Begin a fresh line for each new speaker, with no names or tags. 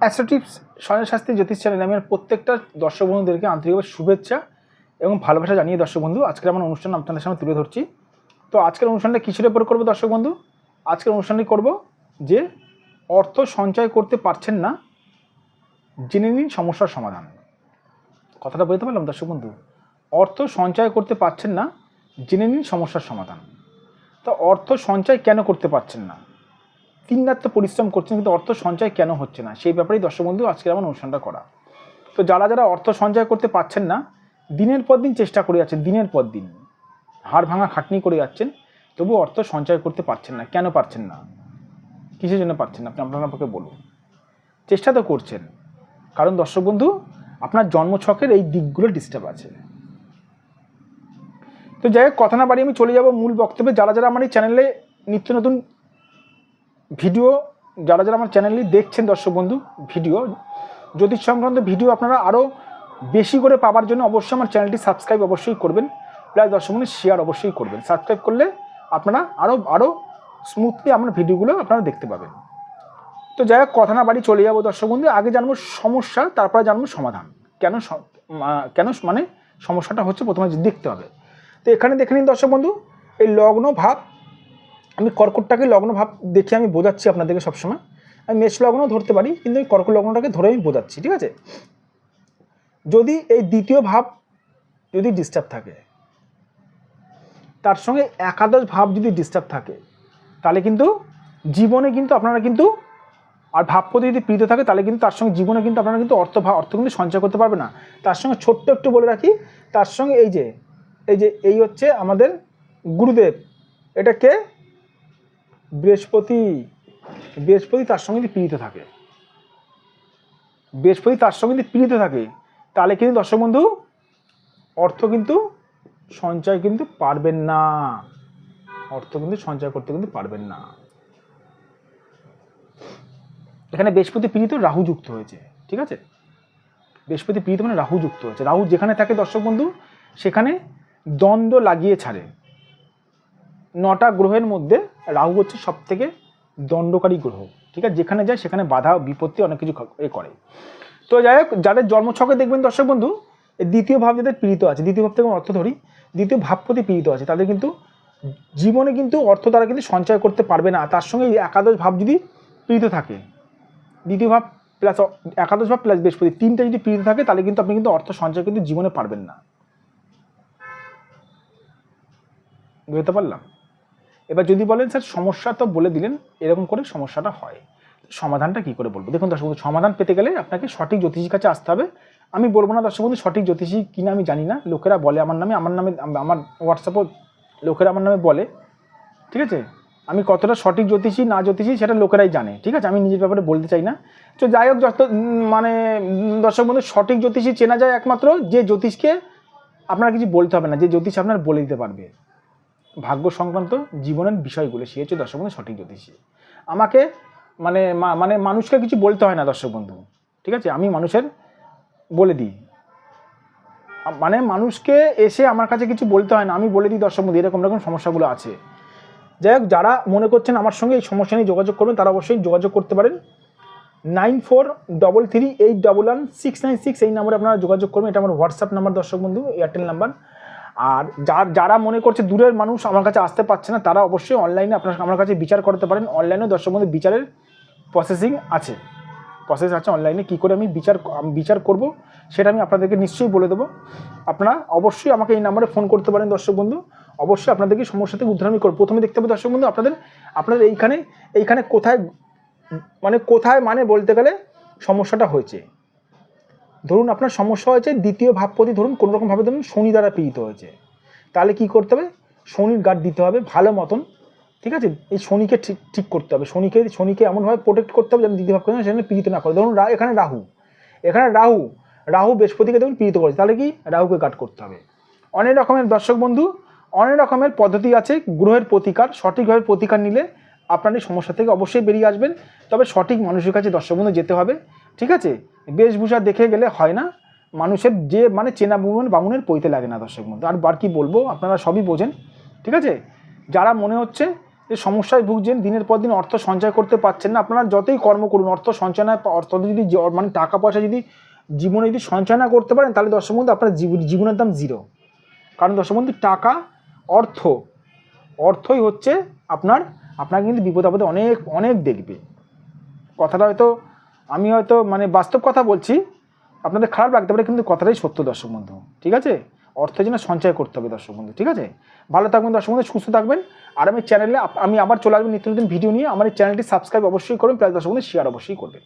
Astro tips Sanjay Shastri জ্যোতিষ চ্যানেলে আমি প্রত্যেকটা দর্শক বন্ধুদেরকে আন্তরিকভাবে শুভেচ্ছা এবং ভালোবাসা জানিয়ে দর্শক বন্ধু, আজকের আমার অনুষ্ঠান আপনাদের সামনে তুলে ধরছি। তো আজকের অনুষ্ঠানটা কিসের উপর করব দর্শক বন্ধু? আজকের অনুষ্ঠানটি করব যে অর্থ সঞ্চয় করতে পারছেন না, জেনে নিন সমস্যার সমাধান। কথাটা বলতে পারলাম দর্শক বন্ধু? অর্থ সঞ্চয় করতে পারছেন না, জেনে নিন সমস্যার সমাধান। তো অর্থ সঞ্চয় কেন করতে পারছেন না? তিন রাত তো পরিশ্রম করছেন, কিন্তু অর্থ সঞ্চয় কেন হচ্ছে না? সেই ব্যাপারেই দর্শক বন্ধু, আজকের আমার অনুষ্ঠানটা করা। তো যারা যারা অর্থ সঞ্চয় করতে পারছেন না, দিনের পর দিন চেষ্টা করে যাচ্ছেন, দিনের পর দিন। হাড় ভাঙা খাটনি করে যাচ্ছেন, তবু অর্থ সঞ্চয় করতে পারছেন না। কেন পারছেন না? কিসের জন্য পারছেন না? আপনি আপনার আমাকে বলুন। চেষ্টা তো করছেন। কারণ দর্শক বন্ধু, আপনার জন্মছকের এই দিকগুলো ডিস্টার্ব আছে। তো যাই হোক, কথা না বাড়ি আমি চলে যাব মূল বক্তব্যে। যারা যারা আমার এই চ্যানেলে নিত্য নতুন ভিডিও, যারা যারা আমার চ্যানেলটি দেখছেন দর্শক বন্ধু, ভিডিও, জ্যোতিষ সংক্রান্ত ভিডিও আপনারা আরও বেশি করে পাওয়ার জন্য অবশ্যই আমার চ্যানেলটি সাবস্ক্রাইব অবশ্যই করবেন। প্লাস দর্শক বন্ধু শেয়ার অবশ্যই করবেন। সাবস্ক্রাইব করলে আপনারা আরও আরও স্মুথলি আমার ভিডিওগুলো আপনারা দেখতে পাবেন। তো যাই হোক, কথা না বাড়ি চলে যাব দর্শক বন্ধু। আগে জানব সমস্যা, তারপরে জানব সমাধান। কেন কেন মানে সমস্যাটা হচ্ছে প্রথমে দেখতে হবে। তো এখানে দেখে নিন দর্শক বন্ধু, এই লগ্ন ভাব আমি কর্কটটাকে লগ্ন ভাব দেখে আমি বোঝাচ্ছি আপনাদেরকে সবসময়। আমি মেষ লগ্ন ধরতে পারি, কিন্তু এই কর্কট লগ্নটাকে ধরে আমি বোঝাচ্ছি, ঠিক আছে? যদি এই দ্বিতীয় ভাব যদি ডিস্টার্ব থাকে, তার সঙ্গে একাদশ ভাব যদি ডিস্টার্ব থাকে, তাহলে কিন্তু জীবনে কিন্তু আপনারা কিন্তু আর ভাবপতি যদি প্রীত থাকে, তাহলে কিন্তু তার সঙ্গে জীবনে কিন্তু আপনারা কিন্তু অর্থ অর্থ কিন্তু সঞ্চয় করতে পারবে না। তার সঙ্গে ছোট্ট একটু বলে রাখি, তার সঙ্গে এই যে এই যে এই হচ্ছে আমাদের গুরুদেব। এটা কে? বৃহস্পতি বৃহস্পতি তার সঙ্গে যদি পীড়িত থাকে, বৃহস্পতি তার সঙ্গে যদি পীড়িত থাকে, তাহলে কিন্তু দর্শক বন্ধু, অর্থ কিন্তু সঞ্চয় কিন্তু পারবেন না। অর্থ কিন্তু সঞ্চয় করতে কিন্তু পারবেন না। এখানে বৃহস্পতি পীড়িত, রাহু যুক্ত হয়েছে, ঠিক আছে? বৃহস্পতি পীড়িত মানে রাহু যুক্ত হয়েছে। রাহু যেখানে থাকে দর্শক বন্ধু, সেখানে দ্বন্দ্ব লাগিয়ে ছাড়ে। নটা গ্রহের মধ্যে রাহু হচ্ছে সব থেকে দণ্ডকারী গ্রহ, ঠিক আছে? যেখানে যায় সেখানে বাধা, বিপত্তি অনেক কিছু এ করে। তো যাই হোক, যাদের জন্মছকে দেখবেন দর্শক বন্ধু দ্বিতীয় ভাব যাদের পীড়িত আছে, দ্বিতীয় ভাব থেকে অর্থ ধরি, দ্বিতীয় ভাব প্রতি পীড়িত আছে, তাদের কিন্তু জীবনে কিন্তু অর্থ তারা কিন্তু সঞ্চয় করতে পারবে না। তার সঙ্গে একাদশ ভাব যদি পীড়িত থাকে, দ্বিতীয় ভাব প্লাস একাদশ ভাব প্লাস বৃহস্পতি, তিনটা যদি পীড়িত থাকে, তাহলে কিন্তু আপনি কিন্তু অর্থ সঞ্চয় কিন্তু জীবনে পারবেন না। বুঝতে পারলাম? এবার যদি বলেন, স্যার, সমস্যা তো বলে দিলেন, এরকম করে সমস্যাটা হয়। সমাধানটা কি করে বলব? দেখুন, দর্শক সমাধান পেতে গেলে আপনাকে সঠিক জ্যোতিষীর কাছে আসতে হবে। আমি বলব না, দর্শক সঠিক জ্যোতিষী কিনা আমি জানি না। লোকেরা বলে আমার নামে আমার নামে আমার হোয়াটসঅ্যাপও লোকেরা আমার নামে বলে। ঠিক আছে? আমি কতটা সঠিক জ্যোতিষী, না জ্যোতিষী, সেটা লোকেরাই জানে। ঠিক আছে? আমি নিজের ব্যাপারে বলতে চাই না। তো যাই হোক, যত মানে দর্শক বন্ধু, সঠিক জ্যোতিষী চেনা যায় একমাত্র যে জ্যোতিষকে আপনার কিছু বলতে হবে না, যে জ্যোতিষ আপনার বলে দিতে পারবে। ভাগ্য সংক্রান্ত জীবনের বিষয়গুলো সে হচ্ছে দর্শক বন্ধু, সঠিক জ্যোতিষী আমাকে মানে মানে মানুষকে কিছু বলতে হয় না দর্শক বন্ধু, ঠিক আছে? আমি মানুষের বলে দিই। মানে মানুষকে এসে আমার কাছে কিছু বলতে হয় না, আমি বলে দিই দর্শক বন্ধু, এরকম রকম সমস্যাগুলো আছে। যাই হোক, যারা মনে করছেন আমার সঙ্গে এই সমস্যা নিয়ে যোগাযোগ করবেন, তারা অবশ্যই যোগাযোগ করতে পারেন। Nine four double three eight double one six nine six এই নাম্বারে আপনারা যোগাযোগ করবেন। এটা আমার হোয়াটসঅ্যাপ নাম্বার দর্শক বন্ধু, এয়ারটেল নাম্বার। আর যার, যারা মনে করছে দূরের মানুষ আমার কাছে আসতে পারছে না, তারা অবশ্যই অনলাইনে আপনার আমার কাছে বিচার করতে পারেন। অনলাইনে দর্শক বন্ধু বিচারের প্রসেসিং আছে। প্রসেস আছে অনলাইনে কী করে আমি বিচার বিচার করব সেটা আমি আপনাদেরকে নিশ্চয়ই বলে দেবো। আপনারা অবশ্যই আমাকে এই নাম্বারে ফোন করতে পারেন দর্শক বন্ধু। অবশ্যই আপনাদেরকে সমস্যা থেকে উদ্ধার আমি করব। প্রথমে দেখতে হবে দর্শক বন্ধু, আপনাদের আপনাদের এইখানে এইখানে কোথায় মানে কোথায় মানে বলতে গেলে সমস্যাটা হয়েছে। ধরুন আপনার সমস্যা হয়েছে, দ্বিতীয় ভাবপতি ধরুন কোনো রকমভাবে ধরুন শনি দ্বারা পীড়িত হয়েছে। তাহলে কি করতে হবে? শনির গার্ড দিতে হবে ভালো মতন, ঠিক আছে? এই শনিকে ঠিক ঠিক করতে হবে। শনিকে শনিকে এমনভাবে প্রোটেক্ট করতে হবে যেন দ্বিতীয় ভাব করে সেখানে পীড়িত না করে। ধরুন এখানে রাহু। এখানে রাহু রাহু বৃহস্পতিকে দেখুন পীড়িত করেছে। তাহলে কি? রাহুকে গার্ড করতে হবে। অনেক রকমের দর্শক বন্ধু, অনেক রকমের পদ্ধতি আছে। গ্রহের প্রতিকার, সঠিকভাবে প্রতিকার নিলে আপনার এই সমস্যা থেকে অবশ্যই বেরিয়ে আসবেন। তবে সঠিক মানুষের কাছে দর্শক বন্ধু যেতে হবে। ঠিক আছে? বেশভূষা দেখে গেলে হয় না। মানুষের যে মানে চেনা বুমন বামুনের পইতে লাগে না দর্শক বন্ধু। আর বার কি বলব, আপনারা সবই বোঝেন। ঠিক আছে? যারা মনে হচ্ছে যে সমস্যায় ভুগছেন, দিনের পর দিন অর্থ সঞ্চয় করতে পারছেন না, আপনারা যতই কর্ম করুন, অর্থ সঞ্চয় না, অর্থ যদি মানে টাকা পয়সা যদি জীবনে যদি সঞ্চয় না করতে পারেন, তাহলে দর্শক বন্ধু, আপনার জীব- জীবনের দাম জিরো কারণ দর্শক বন্ধু, টাকা, অর্থ, অর্থই হচ্ছে আপনার, আপনাকে কিন্তু বিপদ আপদে অনেক অনেক দেখবে। কথাটা হয়তো আমি হয়তো মানে বাস্তব কথা বলছি, আপনাদের খারাপ লাগতে পারে, কিন্তু কথাটাই সত্য, দর্শক বন্ধু, ঠিক আছে? অর্থের জন্য সঞ্চয় করতে হবে, দর্শক বন্ধু, ঠিক আছে? ভালো থাকবেন, দর্শক বন্ধু, সুস্থ থাকবেন, আর আমি চ্যানেলে আমি আবার চলে আসবেন নিত্য নতুন ভিডিও নিয়ে, আমার এই চ্যানেলটি সাবস্ক্রাইব অবশ্যই করবেন প্লাস দর্শক বন্ধু শেয়ার অবশ্যই করবেন।